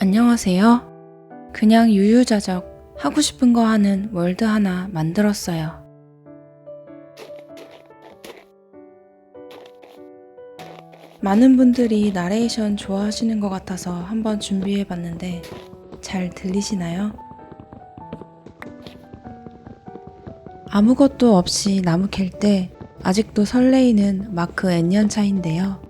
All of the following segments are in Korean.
안녕하세요. 그냥 유유자적 하고 싶은 거 하는 월드 하나 만들었어요. 많은 분들이 나레이션 좋아하시는 것 같아서 한번 준비해 봤는데 잘 들리시나요? 아무것도 없이 나무 캘 때 아직도 설레이는 마크 N년 차인데요.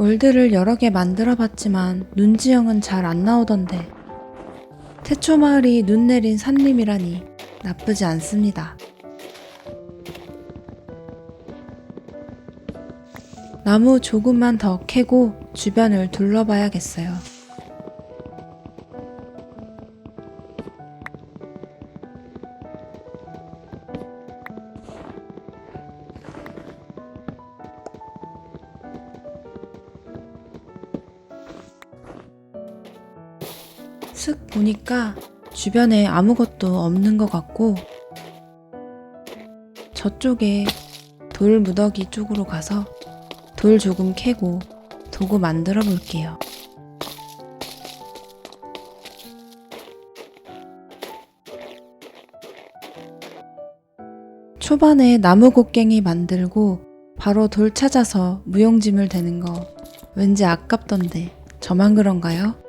월드를 여러 개 만들어 봤지만 눈 지형은 잘안 나오던데 태초 마을이 눈 내린 산림이라니 나쁘지 않습니다. 나무 조금만 더 캐고 주변을 둘러봐야겠어요. 슥 보니까 주변에 아무것도 없는 것 같고 저쪽에 돌 무더기 쪽으로 가서 돌 조금 캐고 도구 만들어 볼게요. 초반에 나무 곡괭이 만들고 바로 돌 찾아서 무용지물 되는 거 왠지 아깝던데 저만 그런가요?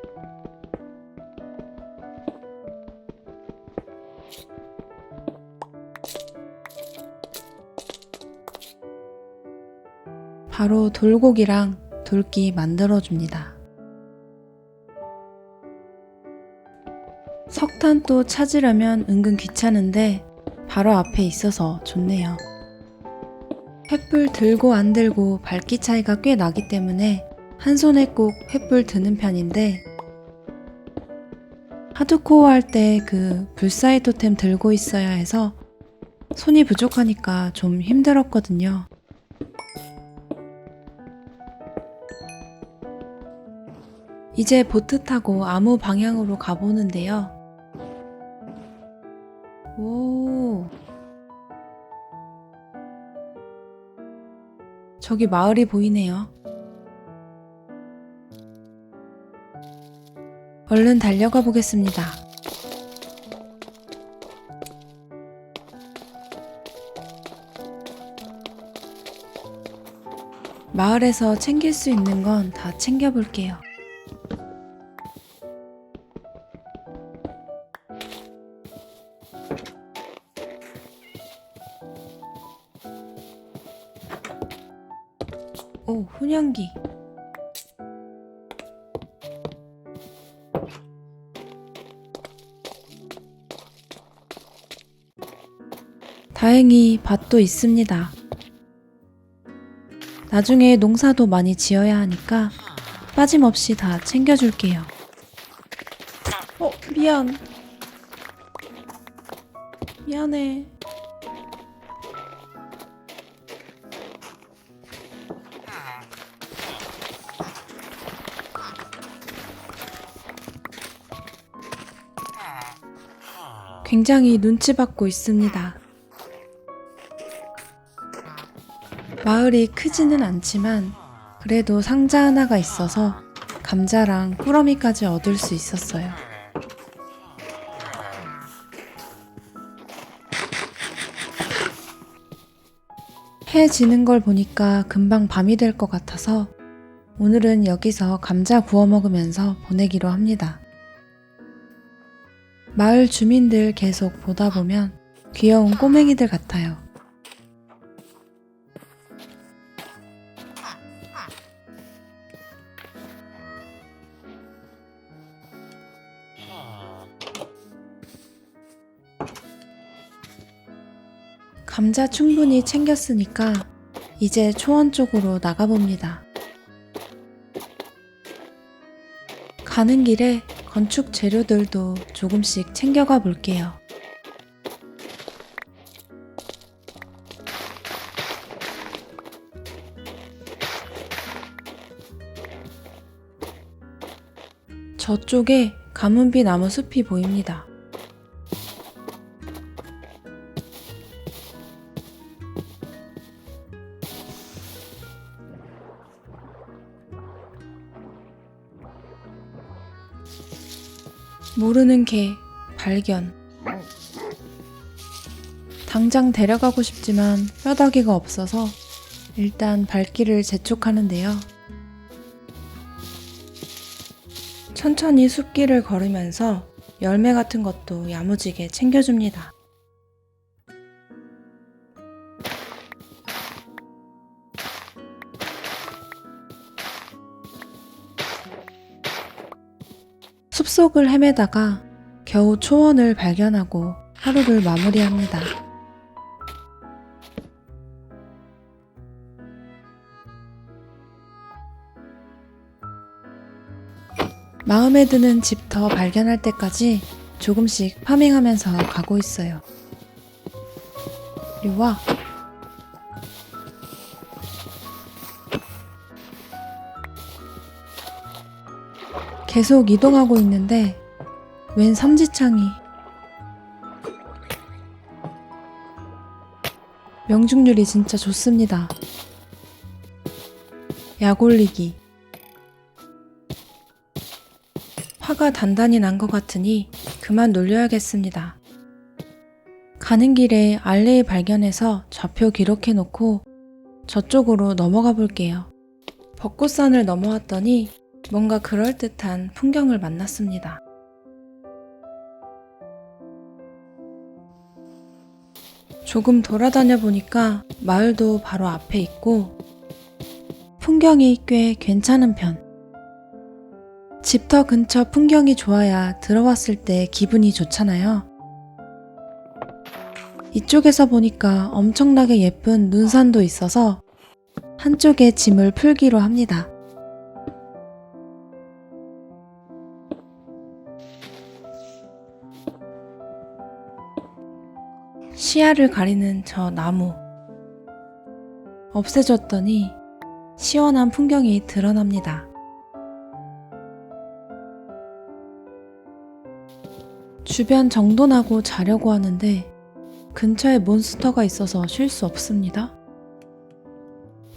바로 돌고기랑 돌기 만들어줍니다. 석탄도 찾으려면 은근 귀찮은데 바로 앞에 있어서 좋네요. 횃불 들고 안 들고 밝기 차이가 꽤 나기 때문에 한 손에 꼭 횃불 드는 편인데 하드코어 할 때 그 불사의 토템 들고 있어야 해서 손이 부족하니까 좀 힘들었거든요. 이제 보트 타고 아무 방향으로 가보는데요. 오. 저기 마을이 보이네요. 얼른 달려가 보겠습니다. 마을에서 챙길 수 있는 건 다 챙겨볼게요. 오, 훈연기. 다행히 밭도 있습니다. 나중에 농사도 많이 지어야 하니까 빠짐없이 다 챙겨줄게요. 어, 미안. 미안해. 굉장히 눈치 받고 있습니다. 마을이 크지는 않지만 그래도 상자 하나가 있어서 감자랑 꾸러미까지 얻을 수 있었어요. 해 지는 걸 보니까 금방 밤이 될 것 같아서 오늘은 여기서 감자 구워 먹으면서 보내기로 합니다. 마을 주민들 계속 보다 보면 귀여운 꼬맹이들 같아요. 감자 충분히 챙겼으니까 이제 초원 쪽으로 나가봅니다. 가는 길에 건축 재료들도 조금씩 챙겨가 볼게요. 저쪽에 가문비 나무 숲이 보입니다. 모르는 개 발견. 당장 데려가고 싶지만 뼈다귀가 없어서 일단 발길을 재촉하는데요. 천천히 숲길을 걸으면서 열매 같은 것도 야무지게 챙겨줍니다. 숲속을 헤매다가 겨우 초원을 발견하고 하루를 마무리합니다. 마음에 드는 집 더 발견할 때까지 조금씩 파밍하면서 가고 있어요. 이리 와. 계속 이동하고 있는데 웬 삼지창이 명중률이 진짜 좋습니다. 약 올리기 화가 단단히 난 것 같으니 그만 놀려야겠습니다. 가는 길에 알레이 발견해서 좌표 기록해 놓고 저쪽으로 넘어가 볼게요. 벚꽃산을 넘어왔더니 뭔가 그럴듯한 풍경을 만났습니다. 조금 돌아다녀 보니까 마을도 바로 앞에 있고 풍경이 꽤 괜찮은 편. 집터 근처 풍경이 좋아야 들어왔을 때 기분이 좋잖아요. 이쪽에서 보니까 엄청나게 예쁜 눈산도 있어서 한쪽에 짐을 풀기로 합니다. 시야를 가리는 저 나무. 없애줬더니 시원한 풍경이 드러납니다. 주변 정돈하고 자려고 하는데 근처에 몬스터가 있어서 쉴 수 없습니다.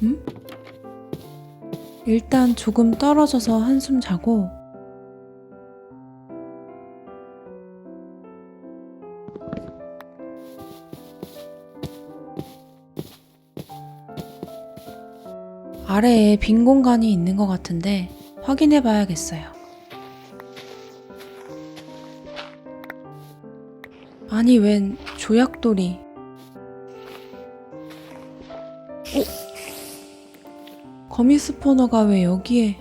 음? 일단 조금 떨어져서 한숨 자고 아래에 빈 공간이 있는 것 같은데 확인해 봐야겠어요. 아니 웬 조약돌이 어? 거미 스포너가 왜 여기에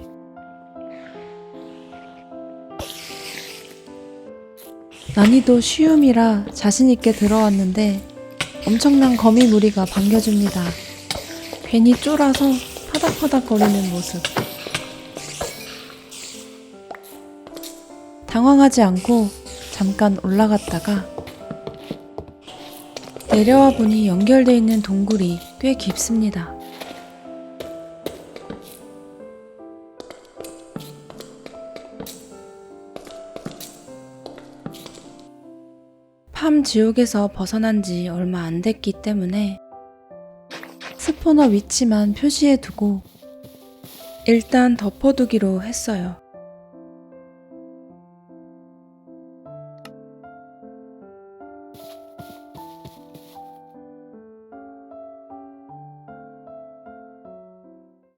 난이도 쉬움이라 자신있게 들어왔는데 엄청난 거미 무리가 반겨줍니다. 괜히 쫄아서 파닥파닥 거리는 모습. 당황하지 않고 잠깐 올라갔다가 내려와 보니 연결되어 있는 동굴이 꽤 깊습니다. 팜 지옥에서 벗어난 지 얼마 안 됐기 때문에 스포너 위치만 표시해 두고 일단 덮어두기로 했어요.